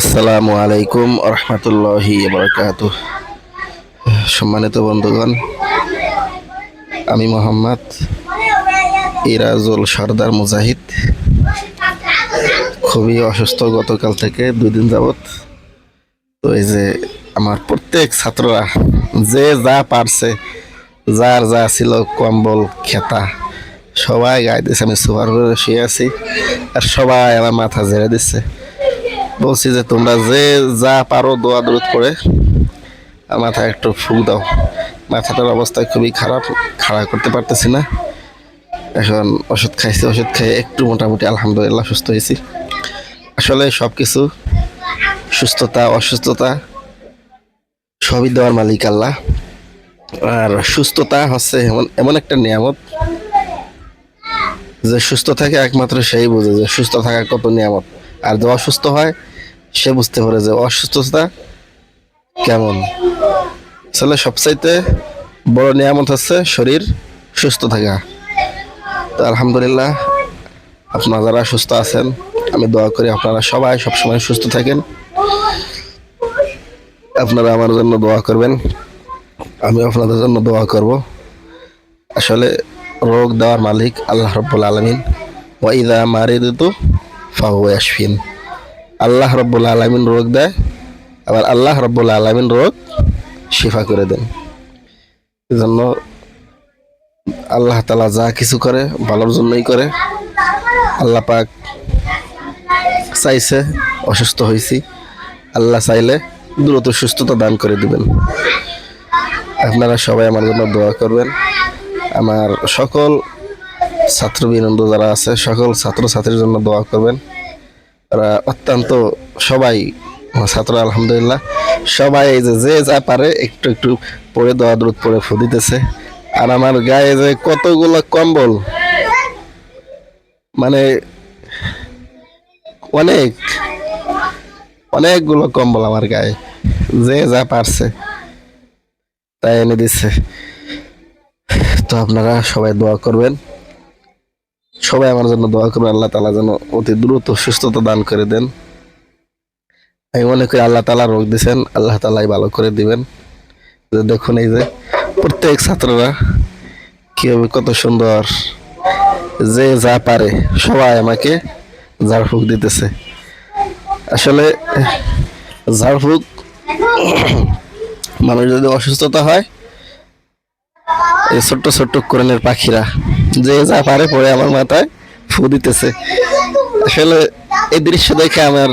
আসসালামু আলাইকুম রহমতুল্লাহি বরকাত। সম্মানিত বন্ধুগণ, আমি মোহাম্মদ ইরাজুল সর্দার মুজাহিদ। খুবই অসুস্থ গতকাল থেকে দুই দিন যাবত তো এই যে আমার প্রত্যেক ছাত্ররা যে যা পারছে, যার যা ছিল কম্বল, খেতা, সবাই গায়ে দিচ্ছে আমি সুপার করে শুয়ে আছি। আর সবাই আমার মাথা ঝেড়ে দিচ্ছে। বলছি যে তোমরা যে যা পারো দোয়া দূরত করে মাথায় একটু ফুক দাও। মাথাটার অবস্থা খুবই খারাপ, খাড়া করতে পারতেছি না। এখন ওষুধ খাইছি, ওষুধ খেয়ে একটু মোটামুটি আলহামদুলিল্লাহ সুস্থ হয়েছি। আসলে সব কিছু সুস্থতা, অসুস্থতা সবই দেওয়ার মালিক আল্লাহ। আর সুস্থতা হচ্ছে এমন এমন একটা নিয়ামত যে সুস্থ থাকে একমাত্র সেই বোঝে যে সুস্থ থাকা কত নিয়ামত। আর যে অসুস্থ হয় সে বুঝতে পারে যে অসুস্থতা কেমন। আসলে সবচাইতে বড় নিয়ামত হচ্ছে শরীর সুস্থ থাকা। তো আলহামদুলিল্লাহ আপনারা যারা সুস্থ আছেন, আমি দোয়া করি আপনারা সবাই সবসময় সুস্থ থাকেন। আপনারা আমার জন্য দোয়া করবেন, আমি আপনাদের জন্য দোয়া করব। আসলে রোগ দেওয়ার মালিক আল্লাহ রব্বুল আলমিন। ওয়াইদা মারিদু ফাহু ইয়াশফিন। আল্লাহ রব্বুল আলমিন রোগ দেয়, আবার আল্লাহ রব্বুল আলমিন রোগ শিফা করে দেন। এজন্য আল্লাহ তালা যা কিছু করে, ভালোর জন্যই করে। আল্লাহ পাক চাইছে, অসুস্থ হয়েছি আল্লাহ চাইলে দ্রুত সুস্থতা দান করে দিবেন। আপনারা সবাই আমার জন্য দোয়া করবেন। আমার সকল ছাত্রবৃন্দ যারা আছে, সকল ছাত্রছাত্রীর জন্য দোয়া করবেন। তারা অত্যন্ত সবাই ছাত্র আলহামদুলিল্লাহ, সবাই এই যে যে যা পারে একটু একটু পরে দোয়া দ্রুত পরে ফু দিতেছে। আর আমার গায়ে যে কতগুলো কম্বল মানে অনেক, অনেকগুলো কম্বল আমার গায়ে, যে যা পারছে, তাই এনে দিচ্ছে তো আপনারা সবাই দোয়া করবেন। সবাই আমার জন্য দোয়া করবেন, আল্লাহ তালা যেন অতি দ্রুত সুস্থতা দান করে দেন। আমি মনে করি আল্লাহ তালা রোগ দিছেন আল্লাহ তালাই ভালো করে দিবেন। দেখুন এই যে প্রত্যেক ছাত্ররা কীভাবে কত সুন্দর যে যা পারে সবাই আমাকে ঝাড়ফুঁক দিতেছে। আসলে ঝাড়ফুঁক মানুষ যদি অসুস্থতা হয় এই ছোট্ট ছোট্ট কোরআনের পাখিরা যে যা পারে পরে আমার মাথায় ফু দিতেছে। আসলে এই দৃশ্য দেখে আমার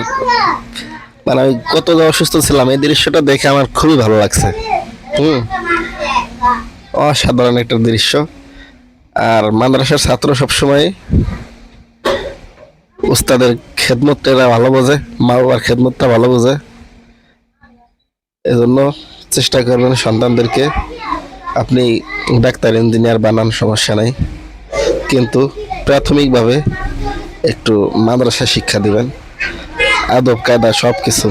মানে আমি কত অসুস্থ ছিলাম, এই দৃশ্যটা দেখে আমার খুবই ভালো লাগছে। হুম? অসাধারণ একটা দৃশ্য। আর মাদ্রাসার ছাত্র সবসময় উস্তাদের খেদমতটা ভালো বোঝে মা বাবার খেদমতটা ভালো বোঝে। এজন্য চেষ্টা করবেন সন্তানদেরকে আপনি ডাক্তার, ইঞ্জিনিয়ার বানান সমস্যা নাই। কিন্তু প্রাথমিকভাবে একটু মাদ্রাসা শিক্ষা দিবেন, আদব, কায়দা সব কিছু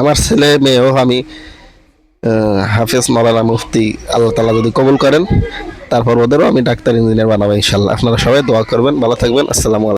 আমার ছেলে মেয়েও আমি হাফেজ মৌলানা মুফতি আল্লাহ তালা যদি কবুল করেন তারপর ওদেরও আমি ডাক্তার, ইঞ্জিনিয়ার বানাবো ইনশাল্লাহ আপনারা সবাই দোয়া করবেন, ভালো থাকবেন। আসসালামু আলাইকুম।